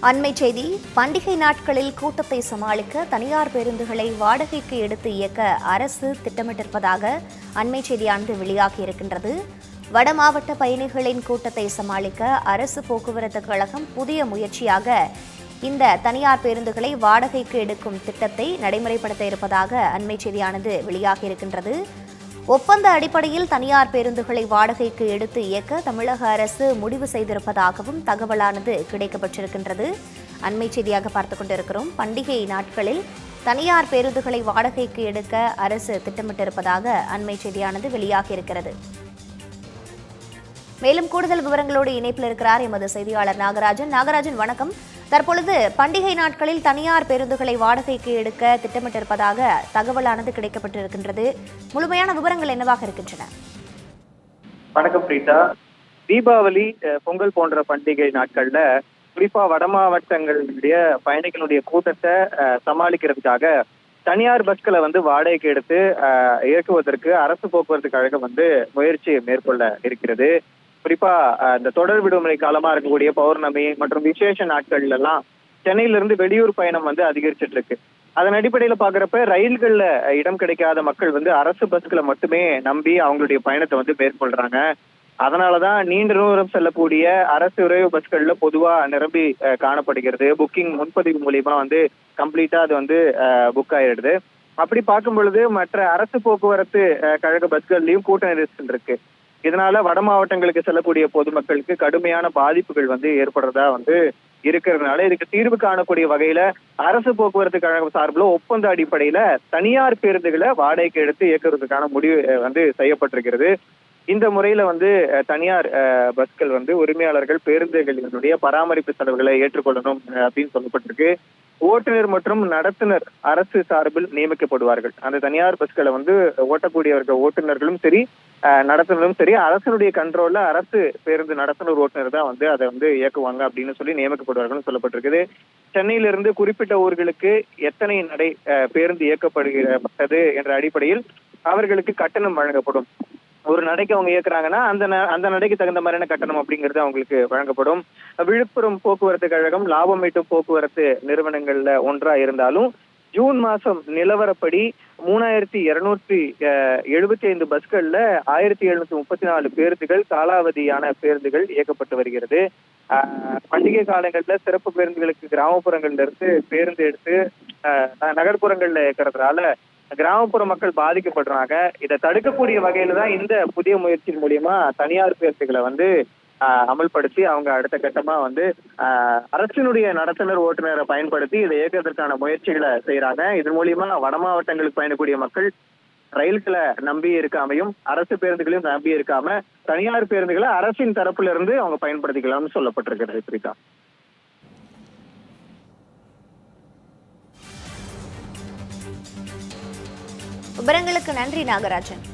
அண்மை செய்தி பண்டிகை நாட்களில் கூட்டத்தை சமாளிக்க தனியார் பேருந்துகளை வாடகைக்கு எடுத்து இயக்க அரசு திட்டமிட்டிருப்பதாக அண்மை செய்தியானது வெளியாகியிருக்கின்றது வட மாவட்ட பயணிகளின் கூட்டத்தை சமாளிக்க அரசு போக்குவரத்து கழகம் புதிய முயற்சியாக இந்த தனியார் பேருந்துகளை வாடகைக்கு எடுக்கும் திட்டத்தை நடைமுறைப்படுத்த இருப்பதாக அண்மை செய்தியானது வெளியாகியிருக்கின்றது ஒப்பந்த அடிப்படையில் தனியார் பேருந்துகளை வாடகைக்கு எடுத்து இயக்க தமிழக அரசு முடிவு செய்திருப்பதாகவும் தகவலானது கிடைக்கப்பட்டிருக்கின்றது. அண்மை செய்தியாக பார்த்துக் கொண்டிருக்கிறோம். பண்டிகை நாட்களில் தனியார் பேருந்துகளை வாடகைக்கு எடுக்க அரசு திட்டமிட்டிருப்பதாக அண்மை செய்தியானது வெளியாகியிருக்கிறது. மேலும் கூடுதல் விவரங்களோடு இணைப்பில் இருக்கிறார் எமது செய்தியாளர் நாகராஜன். நாகராஜன் வணக்கம். தற்பொழுது பண்டிகை நாட்களில் தனியார் பேருந்துகளை வாடகைக்கு எடுக்க திட்டமிட்டிருப்பதாக தகவலானது கிடைக்கப்பட்டிருக்கின்றது. முழுமையான விவரங்கள் என்னவாக இருக்கின்றன? வணக்கம் பிரீதா. தீபாவளி அஹ், பொங்கல் போன்ற பண்டிகை நாட்கள்ல குறிப்பா வட மாவட்டங்களுடைய பயணிகளுடைய கூட்டத்தை அஹ், சமாளிக்கிறதுக்காக தனியார் பஸ்களை வந்து வாடகைக்கு எடுத்து இயக்குவதற்கு அரசு போக்குவரத்து கழகம் வந்து முயற்சி மேற்கொள்ள இருக்கிறது. குறிப்பா இந்த தொடர் விடுமுறை காலமா இருக்கக்கூடிய பௌர்ணமி மற்றும் விசேஷ நாட்கள்ல எல்லாம் சென்னையில இருந்து வெளியூர் பயணம் வந்து அதிகரிச்சிட்டு இருக்கு அதன் அடிப்படையில பாக்குறப்ப ரயில்கள்ல இடம் கிடைக்காத மக்கள் வந்து அரசு பஸ்களை மட்டுமே நம்பி அவங்களுடைய பயணத்தை வந்து மேற்கொள்றாங்க. அதனாலதான் நீண்ட தூரம் செல்லக்கூடிய அரசு விரைவு பஸ்கள்ல பொதுவா நிரம்பி காணப்படுகிறது. புக்கிங் முன்பதிவு மூலியமா வந்து கம்ப்ளீட்டா அது வந்து புக் ஆயிடுது. அப்படி பார்க்கும் பொழுது மற்ற அரசு போக்குவரத்து கழக பஸ்கள்லயும் கூட்ட நெரிசல் இருக்கு. இதனால வட மாவட்டங்களுக்கு செல்லக்கூடிய பொதுமக்களுக்கு கடுமையான பாதிப்புகள் வந்து ஏற்படுறதா வந்து இருக்கிறதுனால இதுக்கு தீர்வு காணக்கூடிய வகையில அரசு போக்குவரத்து கழகம் சார்பில் ஒப்பந்த அடிப்படையில தனியார் பேருந்துகளை வாடகைக்கு எடுத்து இயக்குறதுக்கான முடிவு வந்து செய்யப்பட்டிருக்கிறது. இந்த முறையில வந்து தனியார் அஹ், பஸ்கள் வந்து உரிமையாளர்கள் பேருந்துகளினுடைய பராமரிப்பு செலவுகளை ஏற்றுக்கொள்ளணும் அப்படின்னு சொல்லப்பட்டிருக்கு. ஓட்டுநர் மற்றும் நடத்துனர் அரசு சார்பில் நியமிக்கப்படுவார்கள். அந்த தனியார் பஸ்களை வந்து ஓட்டக்கூடியவர்கள் ஓட்டுநர்களும் சரி நடத்துனரும் சரி அரசனுடைய கண்ட்ரோல்ல அரசு பேருந்து நடத்துனர் ஓட்டுநர் தான் வந்து அதை வந்து இயக்குவாங்க அப்படின்னு சொல்லி நியமிக்கப்படுவார்கள் சொல்லப்பட்டிருக்குது. சென்னையிலிருந்து குறிப்பிட்ட ஊர்களுக்கு எத்தனை நடை பேருந்து இயக்கப்படுகிறது என்ற அடிப்படையில் அவர்களுக்கு கட்டணம் வழங்கப்படும். ஒரு நடைக்கு அவங்க இயக்குறாங்கன்னா அந்த ந- அந்த நடைக்கு தகுந்த மாதிரியான கட்டணம் அப்படிங்கிறது அவங்களுக்கு வழங்கப்படும். விழுப்புரம் போக்குவரத்து கழகம் லாபம் ஈட்டும் போக்குவரத்து நிறுவனங்கள்ல ஒன்றா இருந்தாலும் ஜூன் மாசம் நிலவரப்படி மூணாயிரத்தி இருநூற்றி எழுபத்தி ஐந்து பஸ்கள்ல ஆயிரத்தி எழுநூத்தி முப்பத்தி நாலு பேருந்துகள் காலாவதியான பேருந்துகள் இயக்கப்பட்டு வருகிறது. ஆஹ், பண்டிகை காலங்கள்ல சிறப்பு பேருந்துகளுக்கு கிராமப்புறங்கள்ல இருந்து பேருந்து எடுத்து ஆஹ், நகர்ப்புறங்கள்ல இயக்கிறதுனால கிராமப்புற மக்கள் பாதிக்கப்படுறாங்க. இதை தடுக்கக்கூடிய வகையில தான் இந்த புதிய முயற்சியின் மூலியமா தனியார் பேருந்துகளை வந்து அமல்படுத்தி அவங்க அடுத்த கட்டமா வந்து அரசினுடைய நடத்துனர் ஓட்டுநரை பயன்படுத்தி இதை இயக்குவதற்கான முயற்சிகளை செய்யறாங்க இதன் மூலியமா வட மாவட்டங்களுக்கு பயணக்கூடிய மக்கள் ரயில்களை நம்பி இருக்காமையும் அரசு பேருந்துகளையும் நம்பி இருக்காம தனியார் பேருந்துகளை அரசின் தரப்புல இருந்து அவங்க பயன்படுத்திக்கலாம்னு சொல்லப்பட்டிருக்கிறது பிரிதா விவரங்களுக்கு நன்றி நாகராஜன்.